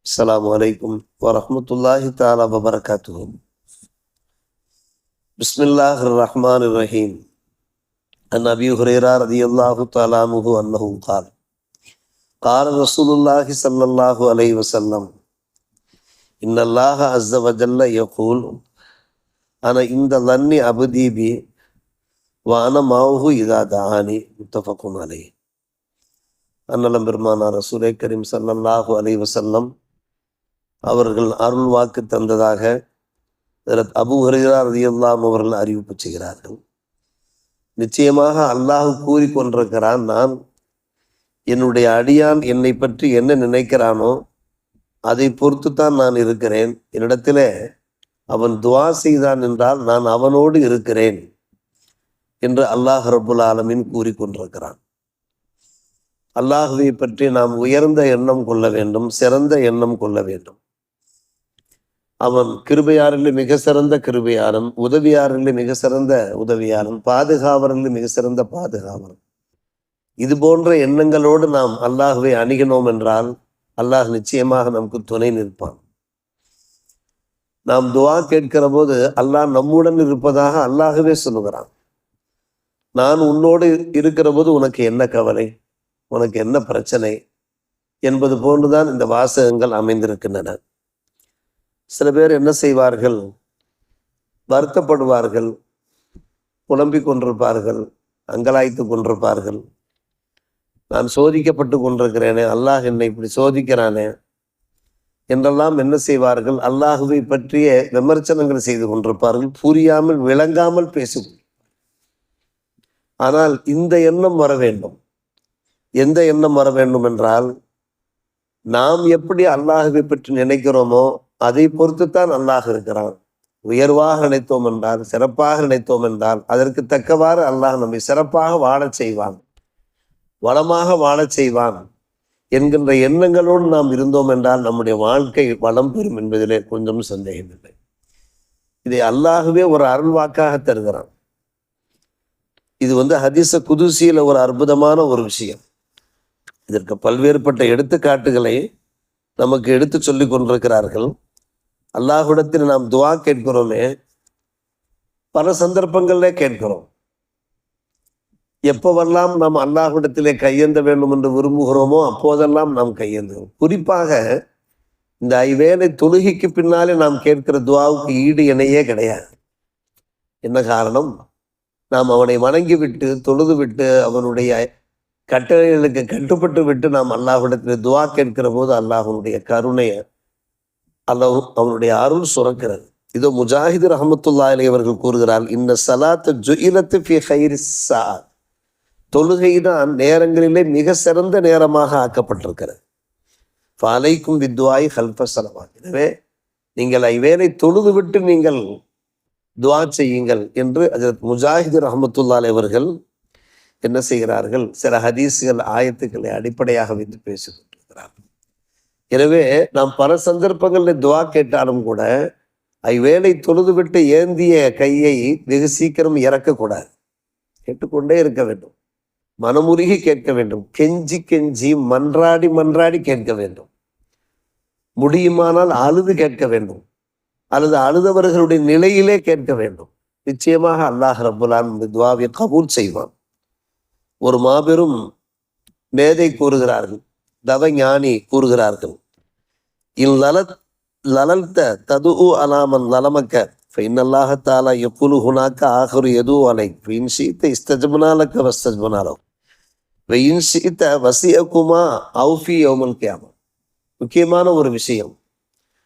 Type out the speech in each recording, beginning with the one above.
السلام عليكم ورحمة الله تعالى وبركاته. بسم الله الرحمن الرحيم. عن أبي هريرة رضي الله تعالى عنه أنه قال قال رسول الله صلى الله عليه وسلم إن الله عز وجل يقول أنا عند ظني عبدي بي وأنا معه إذا دعاني. متفق عليه. أن لم برمانا رسول الكريم صلى الله عليه وسلم அவர்கள் அருள் வாக்கு தந்ததாக அபு அபூ ரதியல்லாம் அவர்கள் அறிவிப்பு செய்கிறார்கள். நிச்சயமாக அல்லாஹ் கூறிக்கொண்டிருக்கிறான் நான் என்னுடைய அடியான் என்னை பற்றி என்ன நினைக்கிறானோ அதை பொறுத்து தான் நான் இருக்கிறேன். என்னிடத்திலே அவன் துவா செய்தான் என்றால் நான் அவனோடு இருக்கிறேன் என்று அல்லாஹ் ரபுல் ஆலமின் கூறிக்கொண்டிருக்கிறான். அல்லாஹுவை பற்றி நாம் உயர்ந்த எண்ணம் கொள்ள வேண்டும் சிறந்த எண்ணம் கொள்ள வேண்டும். அவன் கிருபையாரில் மிக சிறந்த கிருபையாரன் உதவியாரில் மிக சிறந்த உதவியாரன் பாதுகாவரில் மிக சிறந்த பாதுகாவரன் இது போன்ற எண்ணங்களோடு நாம் அல்லாஹுவை அணுகினோம் என்றால் அல்லாஹ் நிச்சயமாக நமக்கு துணை நிற்பான். நாம் துவா கேட்கிற போது அல்லாஹ் நம்முடன் இருப்பதாக அல்லாஹவே சொல்லுகிறான். நான் உன்னோடு இருக்கிற போது உனக்கு என்ன கவலை? உனக்கு என்ன பிரச்சனை? என்பது போன்றுதான் இந்த வாசகங்கள் அமைந்திருக்கின்றன. சில பேர் என்ன செய்வார்கள்? வருத்தப்படுவார்கள் புலம்பிக் கொண்டிருப்பார்கள் அங்கலாய்த்து கொண்டிருப்பார்கள். நான் சோதிக்கப்பட்டு கொண்டிருக்கிறேனே அல்லாஹ் என்னை இப்படி சோதிக்கிறானே என்றெல்லாம் என்ன செய்வார்கள்? அல்லாஹுவை பற்றிய விமர்சனங்கள் செய்து கொண்டிருப்பார்கள் புரியாமல் விளங்காமல் பேசும் ஆனால் இந்த எண்ணம் வர வேண்டும். எந்த எண்ணம் வர வேண்டும் என்றால் நாம் எப்படி அல்லாஹுவை பற்றி நினைக்கிறோமோ அதை பொறுத்துத்தான் அல்லாஹ் இருக்கிறான். உயர்வாக நினைத்தோம் என்றால் சிறப்பாக நினைத்தோம் என்றால் அதற்கு தக்கவாறு அல்லாஹ் நம்மை சிறப்பாக வாழச் செய்வான். வளமாக வாழச் செய்வான். என்கின்ற எண்ணங்களோடு நாம் இருந்தோம் என்றால் நம்முடைய வாழ்க்கை வளம் பெறும் என்பதிலே கொஞ்சம் சந்தேகமில்லை. இதை அல்லாகவே ஒரு அருள்வாக்காக தருகிறான். இது வந்து ஹதீச குதுசியில் ஒரு அற்புதமான ஒரு விஷயம். இதற்கு பல்வேறுபட்ட எடுத்துக்காட்டுகளை நமக்கு எடுத்து சொல்லி கொண்டிருக்கிறார்கள். அல்லாஹுடத்தில் நாம் துவா கேட்கிறோமே பல சந்தர்ப்பங்கள்ல கேட்கிறோம். எப்பவெல்லாம் நாம் அல்லாஹுடத்திலே கையேந்த வேண்டும் என்று விரும்புகிறோமோ அப்போதெல்லாம் நாம் கையேந்துகிறோம். குறிப்பாக இந்த ஐவேளை தொழுகைக்கு பின்னாலே நாம் கேட்கிற துவாவுக்கு ஈடு இணையே கிடையாது. என்ன காரணம்? நாம் அவனை வணங்கி விட்டு தொழுது விட்டு அவனுடைய கட்டளைகளுக்கு கட்டுப்பட்டு விட்டு நாம் அல்லாஹுடத்தில் துவா கேட்கிற போது அல்லாஹனுடைய கருணையை அல்லாஹ் அவனுடைய அருள் சுரக்கிறது. இதோ முஜாஹிது ரஹமத்துல்லா அலி அவர்கள் கூறுகிறார் இந்த சலாத்து ஜுயிலத்து ஃபி ஹைரி சா தொழுகைதான் நேரங்களிலே மிக சிறந்த நேரமாக ஆக்கப்பட்டிருக்கிறது. பாலைக்கும் வித்வாய் ஹல்ஃப எனவே நீங்கள் ஐவேளை தொழுது விட்டு நீங்கள் துவா செய்யுங்கள் என்று அதில் முஜாஹிது ரஹமத்துல்லா அவர்கள் என்ன செய்கிறார்கள்? சில ஹதீஸ்கள் ஆயத்துக்களை அடிப்படையாக வைத்து பேசிக் கொண்டிருக்கிறார்கள். எனவே நாம் பல சந்தர்ப்பங்களில் துவா கேட்டாலும் கூட ஐவேளை தொழுது விட்டு ஏந்திய கையை வெகு சீக்கிரம் இறக்கக்கூடாது. கேட்டுக்கொண்டே இருக்க வேண்டும். மனமுருகி கேட்க வேண்டும். கெஞ்சி கெஞ்சி மன்றாடி மன்றாடி கேட்க வேண்டும். முடியுமானால் அழுது கேட்க வேண்டும். அல்லது அழுதவர்களுடைய நிலையிலே கேட்க வேண்டும். நிச்சயமாக அல்லாஹ் ரபுலான் துவாவை கபூல் செய்வான். ஒரு மாபெரும் மேதை கூறுகிறார்கள். தவ ஞானி கூறுகிறார்கள். இல்லலத் லலல்த தது அலாமன் லலமக்க ஃபைனல்லாக தாலா எப்புலு ஹுனாக்க ஆகரு எது அலை. ஃபைன் சீத்த இஸ்தஜபனாலக்க வஸ்தஜபனாலோ. வெயின் சீத்த வசியகுமா அவுஃபி யோமன் கியாமா முக்கியமான ஒரு விஷயம்.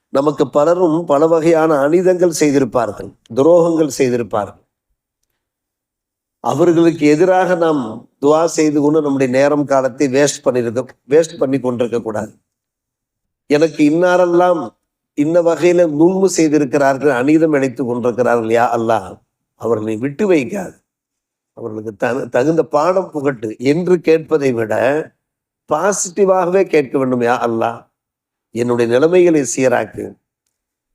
நமக்கு பலரும் பல வகையான அனிதங்கள் செய்திருப்பார்கள் துரோகங்கள் செய்திருப்பார்கள். அவர்களுக்கு எதிராக நாம் துவா செய்து கொண்டு நம்முடைய நேரம் காலத்தை வேஸ்ட் பண்ணிருக்க வேஸ்ட் பண்ணி கொண்டிருக்க கூடாது. எனக்கு இன்னாரெல்லாம் இன்ன வகையில நுண்மு செய்திருக்கிறார்கள் அநீதம் இழைத்து கொண்டிருக்கிறார்கள் யா அல்லாஹ். அவர்களை விட்டு வைக்காது. அவர்களுக்கு தகு தகுந்த பாடம் புகட்டு என்று கேட்பதை விட பாசிட்டிவாகவே கேட்க வேண்டும் யா அல்லாஹ். என்னுடைய நிலைமைகளை சீராக்கு.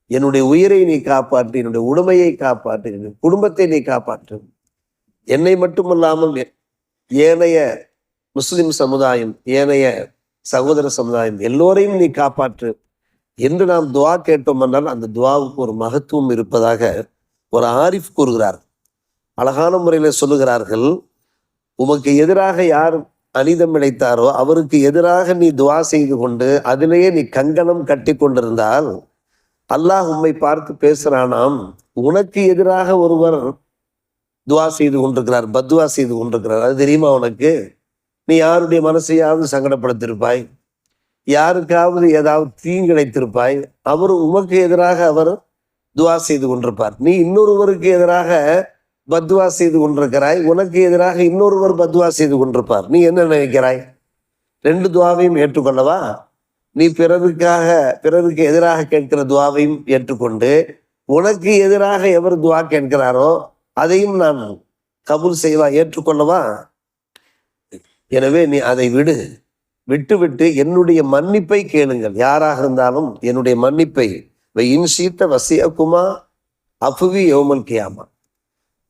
என்னுடைய உயிரை நீ காப்பாற்று என்னுடைய உடமையை காப்பாற்று என்னுடைய குடும்பத்தை நீ காப்பாற்று. என்னை மட்டுமல்லாமல் ஏனைய முஸ்லிம் சமுதாயம் ஏனைய சகோதர சமுதாயம் எல்லோரையும் நீ காப்பாற்று என்று நாம் துவா கேட்டோம் என்றால் அந்த துவாவுக்கு ஒரு மகத்துவம் இருப்பதாக ஒரு ஆரிஃப் கூறுகிறார். அழகான முறையில் சொல்லுகிறார்கள் உமக்கு எதிராக யார் அனிதம் இழைத்தாரோ அவருக்கு எதிராக நீ துவா செய்து கொண்டு அதிலேயே நீ கங்கணம் கட்டி கொண்டிருந்தால் அல்லாஹ் உம்மை பார்த்து பேசுகிறானாம் உனக்கு எதிராக ஒருவர் துவா செய்து கொண்டிருக்கிறார் பத்வா செய்து கொண்டிருக்கிறார். அது தெரியுமா உனக்கு? நீ யாருடைய மனசையாவது சங்கடப்படுத்திருப்பாய்? யாருக்காவது ஏதாவது தீங்கிழைத்திருப்பாய்? அவர் உமக்கு எதிராக அவர் துவா செய்து கொண்டிருப்பார். நீ இன்னொருவருக்கு எதிராக பத்வா செய்து கொண்டிருக்கிறாய். உனக்கு எதிராக இன்னொருவர் பத்வா செய்து கொண்டிருப்பார். நீ என்ன நினைக்கிறாய்? ரெண்டு துவாவையும் ஏற்றுக்கொள்ளவா? நீ பிறருக்காக பிறருக்கு எதிராக கேட்கிற துவாவையும் ஏற்றுக்கொண்டு உனக்கு எதிராக எவர் துவா கேட்கிறாரோ அதையும் நான் கபூல் செய்வா. ஏற்றுக்கொள்ளவா? எனவே நீ அதை விடு. விட்டு விட்டு என்னுடைய மன்னிப்பை கேளுங்கள். யாராக இருந்தாலும் என்னுடைய மன்னிப்பை. இன்சீத்த வசியக்குமா அஃபுவி யோமல் கியாமா.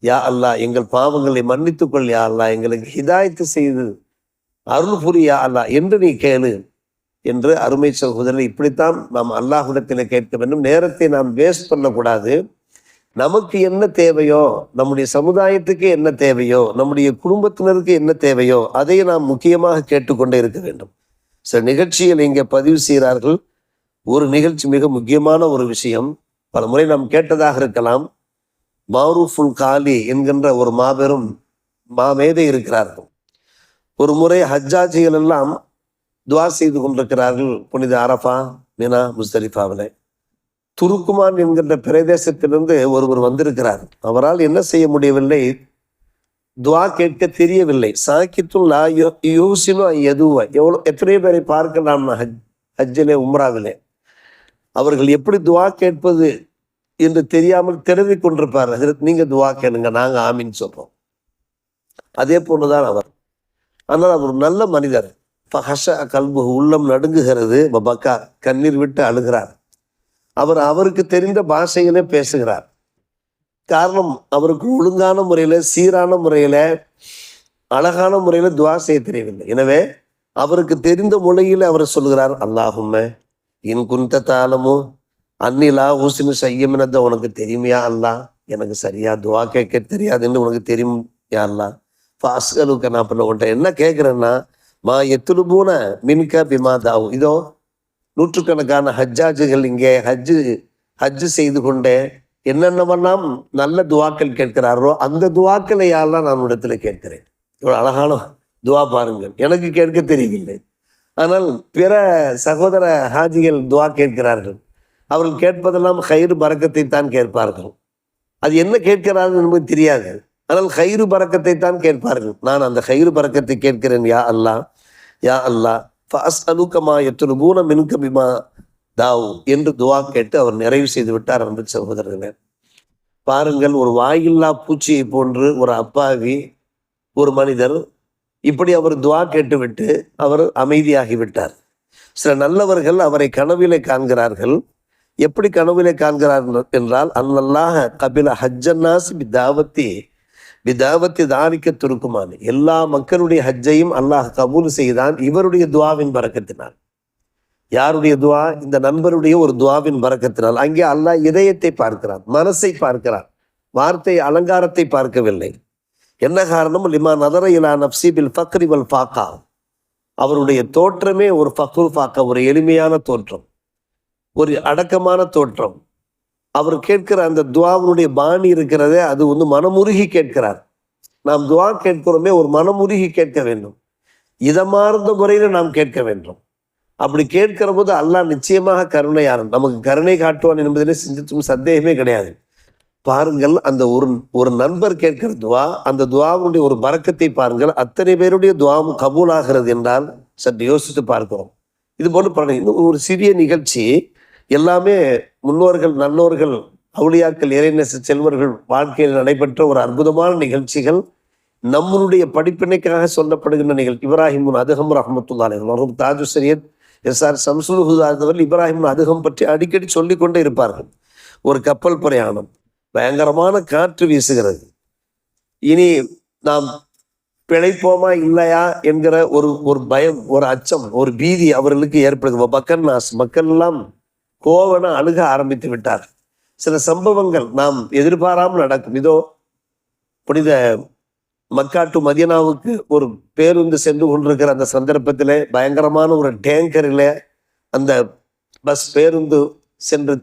யா அல்லா எங்கள் பாவங்களை மன்னித்துக்கொள் யா அல்லா எங்களுக்கு ஹிதாயத்து செய்து அருள் புரி. யா என்று நீ கேளு என்று அருமை சகோதரர் இப்படித்தான் நாம் அல்லாஹுடத்தில் கேட்க வேண்டும். நேரத்தை நாம் வேஸ்ட் பண்ணக்கூடாது. நமக்கு என்ன தேவையோ நம்முடைய சமுதாயத்துக்கு என்ன தேவையோ நம்முடைய குடும்பத்தினருக்கு என்ன தேவையோ அதை நாம் முக்கியமாக கேட்டுக்கொண்டே இருக்க வேண்டும். சில நிகழ்ச்சிகள் இங்கே பதிவு செய்கிறார்கள். ஒரு நிகழ்ச்சி மிக முக்கியமான ஒரு விஷயம். பல முறை நாம் கேட்டதாக இருக்கலாம். மாரூஃபுல் காலி என்கின்ற ஒரு மாபெரும் மாமேதை இருக்கிறார்கள். ஒரு முறை ஹஜ்ஜாஜிகள் எல்லாம் துவா செய்து கொண்டிருக்கிறார்கள். புனித அரஃபா மினா முஸ்தலிஃபாவில். துருக்குமான் என்கின்ற பிரதேசத்திலிருந்து ஒருவர் வந்திருக்கிறார். அவரால் என்ன செய்ய முடியவில்லை? துவா கேட்க தெரியவில்லை. சாக்கித்துல்லா யூசினு எதுவா எவ்வளோ எத்தனையோ பேரை பார்க்கலாம் ஹஜ் ஹஜ்ஜிலே உம்ராவிலே. அவர்கள் எப்படி துவா கேட்பது என்று தெரியாமல் தெரிவி கொண்டிருப்பார் ஹஜரத் நீங்கள் துவா கேளுங்க நாங்கள் ஆமின்னு சொல்கிறோம் அதே போன்றுதான் அவர். ஆனால் அவர் நல்ல மனிதர். ஹஷ கல்பு உள்ளம் நடுங்குகிறது. பக்கா கண்ணீர் விட்டு அழுகிறார். அவர் அவருக்கு தெரிந்த பாஷையிலே பேசுகிறார். காரணம் அவருக்கு ஒழுங்கான முறையில் சீரான முறையில் அழகான முறையில் துவா செய்ய தெரியவில்லை. எனவே அவருக்கு தெரிந்த மொழியில் அவர் சொல்கிறார் அல்லாஹும்ம என் குந்த தாளமோ அன்னிலா ஹூசின் செய்யமினத உனக்கு தெரியுமையா அல்லா? எனக்கு சரியா துவா கேட்க தெரியாதுன்னு உனக்கு தெரியும் யா அல்லா? ஃபாஸ்கலுக்கு நான் பண்ண உன்ட்ட என்ன கேட்குறேன்னா மா எத்துலுபூன மின்க பிமா தாவும் இதோ நூற்றுக்கணக்கான ஹஜ்ஜாஜுகள் இங்கே ஹஜ்ஜு ஹஜ்ஜு செய்து கொண்டே என்னென்னவெல்லாம் நல்ல துவாக்கள் கேட்கிறாரோ அந்த துவாக்களை யாரெல்லாம் நான் இடத்துல கேட்கிறேன். இவ்வளோ அழகான துவா பாருங்கள். எனக்கு கேட்க தெரியவில்லை. ஆனால் பிற சகோதர ஹாஜிகள் துவா கேட்கிறார்கள். அவர்கள் கேட்பதெல்லாம் கயிறு பறக்கத்தை தான் கேட்பார்கள். அது என்ன கேட்கிறார்கள் என்பது தெரியாது. ஆனால் கயிறு பறக்கத்தை தான் கேட்பார்கள். நான் அந்த கயிறு பறக்கத்தை கேட்கிறேன் யா அல்லா யா அல்லா அலுக்கமா எத்தனை பூன மினுக்க பிமா தாவ் என்று துவா கேட்டு அவர் நிறைவு செய்து விட்டார் அன்பு சகோதரர்களே. பாருங்கள் ஒரு வாயில்லா பூச்சியை போன்று ஒரு அப்பாவி ஒரு மனிதர் இப்படி அவர் துவா கேட்டுவிட்டு அவர் அமைதியாகி விட்டார். சில நல்லவர்கள் அவரை கனவிலே காண்கிறார்கள். எப்படி கனவிலே காண்கிறார்கள் என்றால் அன்னல்லாக கபில ஹஜ்ஜன்னாஸ் தாவத்தி பிதாவத்தி தாரிக்க துருக்குமான். எல்லா மக்களுடைய ஹஜ்ஜையும் அல்லாஹ் கபூல் செய்தான். இவருடைய துவாவின் பறக்கத்தினால். யாருடைய துவா? இந்த நண்பருடைய ஒரு துவாவின் பறக்கத்தினால். அங்கே அல்லாஹ் இதயத்தை பார்க்கிறான் மனசை பார்க்கிறான் வார்த்தை அலங்காரத்தை பார்க்கவில்லை. என்ன காரணம்? லிமா நதர இலா நப்சி பில் ஃபக்ரி வல் ஃபாக்கா. அவருடைய தோற்றமே ஒரு ஃபக்ரு ஃபாக்கா ஒரு எளிமையான தோற்றம் ஒரு அடக்கமான தோற்றம். அவர் கேட்கிற அந்த துவாவினுடைய பாணி இருக்கிறதே அது வந்து மனமுருகி கேட்கிறார். நாம் துவா கேட்கிறோமே ஒரு மனமுருகி கேட்க வேண்டும். இதமார்ந்த முறையில் நாம் கேட்க வேண்டும். அப்படி கேட்கிற போது அல்லாஹ் நிச்சயமாக கருணையாரன் நமக்கு கருணை காட்டுவான் என்பதிலே சிந்தித்தும் சந்தேகமே கிடையாது. பாருங்கள் அந்த ஒரு ஒரு நண்பர் கேட்கிற துவா அந்த துவாவுடைய ஒரு பறக்கத்தை பாருங்கள். அத்தனை பேருடைய துவாவும் கபூல் ஆகிறது என்றால் சற்று யோசித்து பார்க்கிறோம். இது போன்று இன்னும் ஒரு சிறிய நிகழ்ச்சி. எல்லாமே முன்னோர்கள் நல்லோர்கள் அவுளியாக்கள் இறைநேச செல்வர்கள் வாழ்க்கையில் நடைபெற்ற ஒரு அற்புதமான நிகழ்ச்சிகள். நம்மளுடைய படிப்பினைக்காக சொல்லப்படுகின்ற நிகழ்ச்சி. இப்ராஹிம் அதுகம் ரஹமத்துல்லாலே மரும் தாஜு சரியத் எஸ் ஆர் சம்சுல் ஹுதாதவர்கள் இப்ராஹிம் அதுகம் பற்றி அடிக்கடி சொல்லிக்கொண்டே இருப்பார்கள். ஒரு கப்பல் பிரயாணம். பயங்கரமான காற்று வீசுகிறது. இனி நாம் பிழைப்போமா இல்லையா என்கிற ஒரு ஒரு பயம் ஒரு அச்சம் ஒரு பீதி அவர்களுக்கு ஏற்படுது நாஸ் மக்கள் எல்லாம் கோவனை அழுக ஆரம்பித்து விட்டார். சில சம்பவங்கள் நாம் எதிர்பாராமல் நடக்கும். இதோ புனித மக்காட்டு மதியனாவுக்கு ஒரு பேருந்து சென்று கொண்டிருக்கிற அந்த சந்தர்ப்பத்திலே பயங்கரமான ஒரு டேங்கரில் அந்த பஸ் பேருந்து சென்று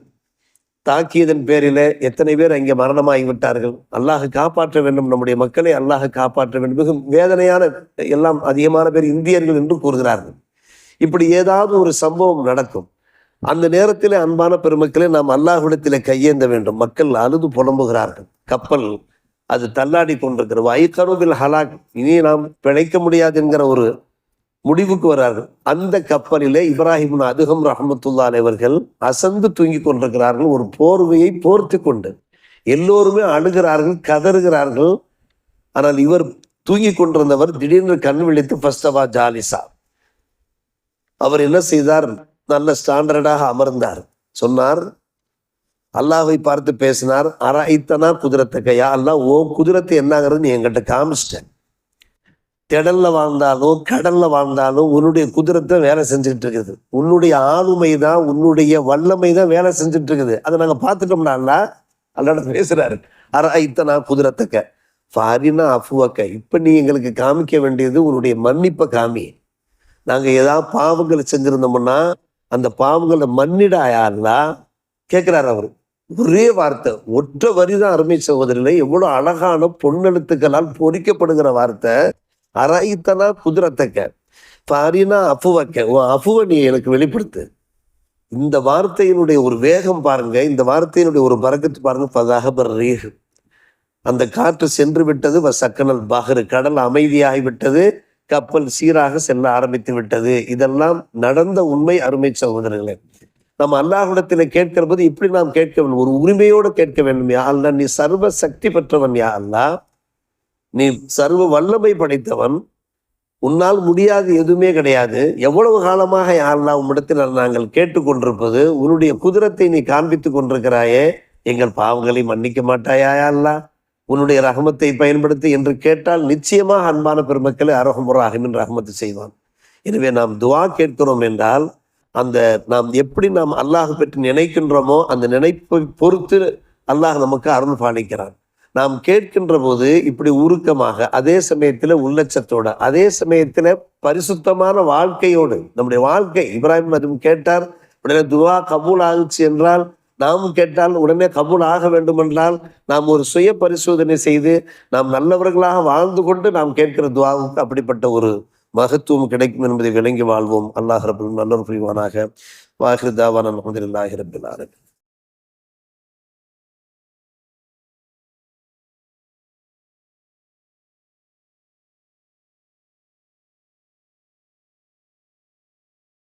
தாக்கியதன் பேரிலே எத்தனை பேர் அங்கே மரணமாகி விட்டார்கள். அல்லாஹ் காப்பாற்ற வேண்டும். நம்முடைய மக்களை அல்லாஹ் காப்பாற்ற வேண்டும். மிகவும் வேதனையான எல்லாம் அதிகமான பேர் இந்தியர்கள் என்று கூறுகிறார்கள். இப்படி ஏதாவது ஒரு சம்பவம் நடக்கும். அந்த நேரத்தில் அன்பான பெருமக்களை நாம் அல்லாஹுடத்தில் கையேந்த வேண்டும். மக்கள் அழுது புலம்புகிறார்கள். கப்பல் அது தள்ளாடி கொண்டிருக்கிற வைகருவில் ஹலாக் இனி நாம் பிழைக்க முடியாது என்கிற ஒரு முடிவுக்கு வரார்கள். அந்த கப்பலிலே இப்ராஹிம் அதுகம் ரஹமத்துல்லா அவர்கள் அசந்து தூங்கி கொண்டிருக்கிறார்கள். ஒரு போர்வையை போர்த்து கொண்டு. எல்லோருமே அழுகிறார்கள் கதறுகிறார்கள். ஆனால் இவர் தூங்கி கொண்டிருந்தவர் திடீர்னு கண் விழித்து ஃபஸ்டவா ஜாலிசா. அவர் என்ன செய்தார்? நல்ல ஸ்டாண்டர்டாக அமர்ந்தார். சொன்னார் அல்லாஹை பார்த்து பேசினார் அரைத்தனா குதிரத்தக்கையா அல்லா ஓ குதிரத்தை என்னங்கிறது நீ என்கிட்ட காமிச்சிட்டேன் திடல்ல வாழ்ந்தாலும் கடல்ல வாழ்ந்தாலும் உன்னுடைய குதிரத்தை வேலை செஞ்சுட்டு இருக்குது உன்னுடைய ஆளுமை தான் உன்னுடைய வல்லமை தான் வேலை செஞ்சுட்டு இருக்குது அதை நாங்கள் பார்த்துட்டோம்னா அல்லா அல்லாட பேசுறாரு அரைத்தனா குதிரத்தக்க ஃபாரினா அஃபுவக்க இப்போ நீ எங்களுக்கு காமிக்க வேண்டியது உன்னுடைய மன்னிப்பை காமி. நாங்கள் ஏதாவது பாவங்களை செஞ்சுருந்தோம்னா அந்த பாவங்களை மன்னிடாயாருலா கேட்குறாரு அவர். ஒரே வார்த்தை ஒற்றை வரிதான் அருமை சகோதரில எவ்வளோ அழகான பொன்னெழுத்துக்களால் பொறிக்கப்படுகிற வார்த்தை. அராயித்தனா குதிரத்தக்க பாரினா அஃபுவக்க உன் அஃபுவை நீ எனக்கு வெளிப்படுத்து. இந்த வார்த்தையினுடைய ஒரு வேகம் பாருங்க இந்த வார்த்தையினுடைய ஒரு பறக்கத்து பாருங்க. பதாக ரீஹ் அந்த காற்று சென்று விட்டது வ சக்கனல் பஹரு. கடல் அமைதியாகிவிட்டது கப்பல் சீராக செல்ல ஆரம்பித்து விட்டது. இதெல்லாம் நடந்த உண்மை அருமை சகோதரர்களே. நம்ம அல்லாஹ்விடத்தில் கேட்கிற போது இப்படி நாம் கேட்க வேண்டும். ஒரு உரிமையோடு கேட்க வேண்டும். யா அல்ல நீ சர்வ சக்தி பெற்றவன் யா அல்லா. நீ சர்வ வல்லமை படைத்தவன். உன்னால் முடியாது எதுவுமே கிடையாது. எவ்வளவு காலமாக யா அல்லா உம்மிடத்தில் நாங்கள் கேட்டுக்கொண்டிருப்பது உன்னுடைய குதிரத்தை நீ காண்பித்துக் கொண்டிருக்கிறாயே. எங்கள் பாவங்களை மன்னிக்க மாட்டாயா யா அல்லா? உன்னுடைய ரகமத்தை பயன்படுத்தி என்று கேட்டால் நிச்சயமாக அன்பான பெருமக்களை அரகமுறாகும் என்று ரகமத்து செய்வான். எனவே நாம் துவா கேட்கிறோம் என்றால் அந்த நாம் எப்படி நாம் அல்லாஹ் பற்றி நினைக்கின்றோமோ அந்த நினைப்பை பொறுத்து அல்லாஹ் நமக்கு அருள் பாலிக்கிறான். நாம் கேட்கின்ற போது இப்படி உருக்கமாக அதே சமயத்தில் உள்ளச்சத்தோட அதே சமயத்தில் பரிசுத்தமான வாழ்க்கையோடு நம்முடைய வாழ்க்கை இப்ராஹிம் அதுவும் கேட்டார் உடனே துவா கபூல் ஆகுச்சு என்றால் நாமும் கேட்டால் உடனே கபூல் ஆக வேண்டுமென்றால் நாம் ஒரு சுய பரிசோதனை செய்து நாம் நல்லவர்களாக வாழ்ந்து கொண்டு நாம் கேட்கிற துவாவுக்கு அப்படிப்பட்ட ஒரு மகத்துவம் கிடைக்கும் என்பதை விளங்கி வாழ்வோம். அல்லாஹ் ரபுல் நல்லொரு புரிவானாக. வாஹிருதாவான அலமதுல்லாஹி ரபில் ஆலமீன்.